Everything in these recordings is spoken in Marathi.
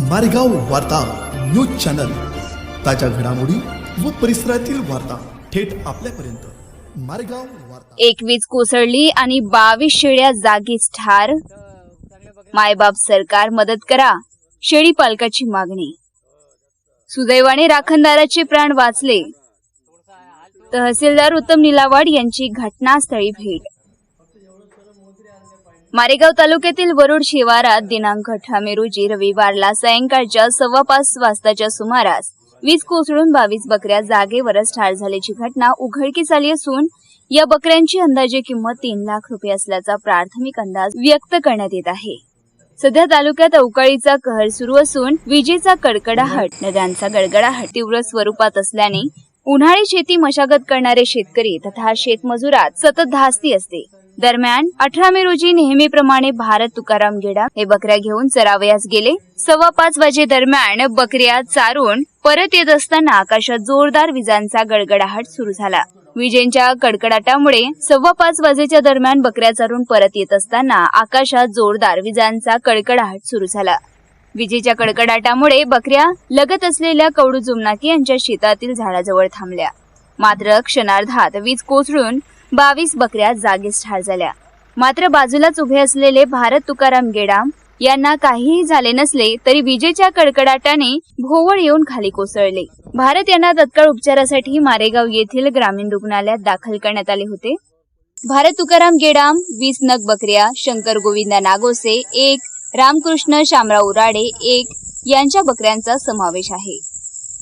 मारेगाव वार्ता न्यूज चॅनल. ताज्या घडामोडी व परिसरातील वार्ता थेट आपल्यापर्यंत. मारेगाव वार्ता. एकवीस कोसळली आणि बावीस शेळ्या जागीच ठार. मायबाप सरकार मदत करा शेळी पालकाची मागणी. सुदैवाने राखणदाराचे प्राण वाचले. तहसीलदार उत्तम निलावाड यांची घटनास्थळी भेट. मारेगाव तालुक्यातील वरुड शिवारात दिनांक अठरा मे रोजी रविवारला सायंकाळच्या सव्वा पाच वाजताच्या सुमारास वीज कोसळून बावीस बकऱ्या जागेवरच ठार झाल्याची घटना उघडकीस आली असून या बकऱ्यांची अंदाजे किंमत तीन लाख रुपये असल्याचा प्राथमिक अंदाज व्यक्त करण्यात येत आहे. सध्या तालुक्यात अवकाळीचा कहर सुरू असून विजेचा कडकडाहट नद्यांचा गडगडाहट तीव्र स्वरूपात असल्याने उन्हाळी शेती मशागत करणारे शेतकरी तथा शेतमजुरात सतत धास्ती असते. दरम्यान अठरा मे रोजी नेहमीप्रमाणे भारत तुकाराम गेडा हे बकऱ्या घेऊन चरावयास गेले. सव्वा पाच वाजे दरम्यान बकऱ्या चारून परत येत असताना आकाशात जोरदार विजांचा गडगडाहट सुरू झाला. विजेंच्या कडकडाटामुळे सव्वा पाच वाजेच्या दरम्यान बकऱ्या चारून परत येत असताना आकाशात जोरदार विजांचा कडकडाहट सुरू झाला. विजेच्या कडकडाटामुळे बकऱ्या लगत असलेल्या कवडू जुमनाकी यांच्या शेतातील झाडाजवळ थांबल्या. मात्र क्षणार्धात वीज कोसळून बावीस बकऱ्या जागीच ठार झाल्या. मात्र बाजूलाच उभे असलेले भारत तुकाराम गेडाम यांना काहीही झाले नसले तरी विजेच्या कडकडाटाने भोवळ येऊन खाली कोसळले. भारत यांना तत्काळ उपचारासाठी मारेगाव येथील ग्रामीण रुग्णालयात दाखल करण्यात आले होते. भारत तुकाराम गेडाम वीस नग बकऱ्या शंकर गोविंदा नागोसे एक रामकृष्ण शामराव उराडे एक यांच्या बकऱ्यांचा समावेश आहे.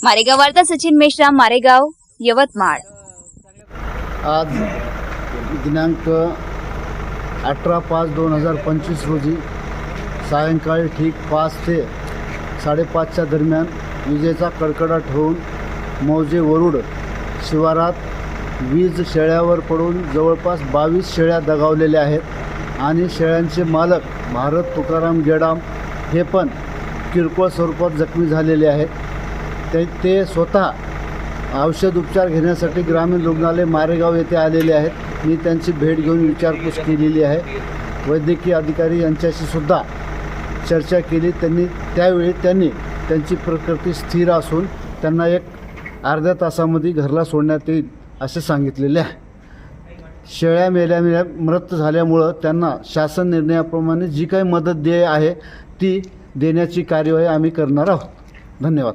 मारेगाव वार्ता सचिन मेश्राम मारेगाव यवतमाळ. आज दिनांक अठरा पाच दोन हजार पंचवीस रोजी सायंकाळी ठीक पाच ते साडेपाचच्या दरम्यान विजेचा कडकडाट होऊन मौजे वरुड शिवारात वीज शेळ्यावर पडून जवळपास बावीस शेळ्या दगावलेल्या आहेत आणि शेळ्यांचे मालक भारत तुकाराम गेडाम हे पण किरकोळ स्वरूपात जखमी झालेले आहेत. ते ते स्वतः औषध उपचार घेण्यासाठी ग्रामीण रुग्णालय मारेगाव येथे आलेले आहेत. मी त्यांची भेट घेऊन विचारपूस केलेली आहे. वैद्यकीय अधिकारी यांच्याशी सुद्धा चर्चा केली. त्यांनी त्यावेळी त्यांनी त्यांची प्रकृती स्थिर असून त्यांना एक अर्ध्या तासामध्ये घरला सोडण्यात येईल असे सांगितलेले आहे. शेळ्या मेल्या मेल्या मृत झाल्यामुळं त्यांना शासन निर्णयाप्रमाणे जी काही मदत देय आहे ती देण्याची कार्यवाही आम्ही करणार आहोत. धन्यवाद.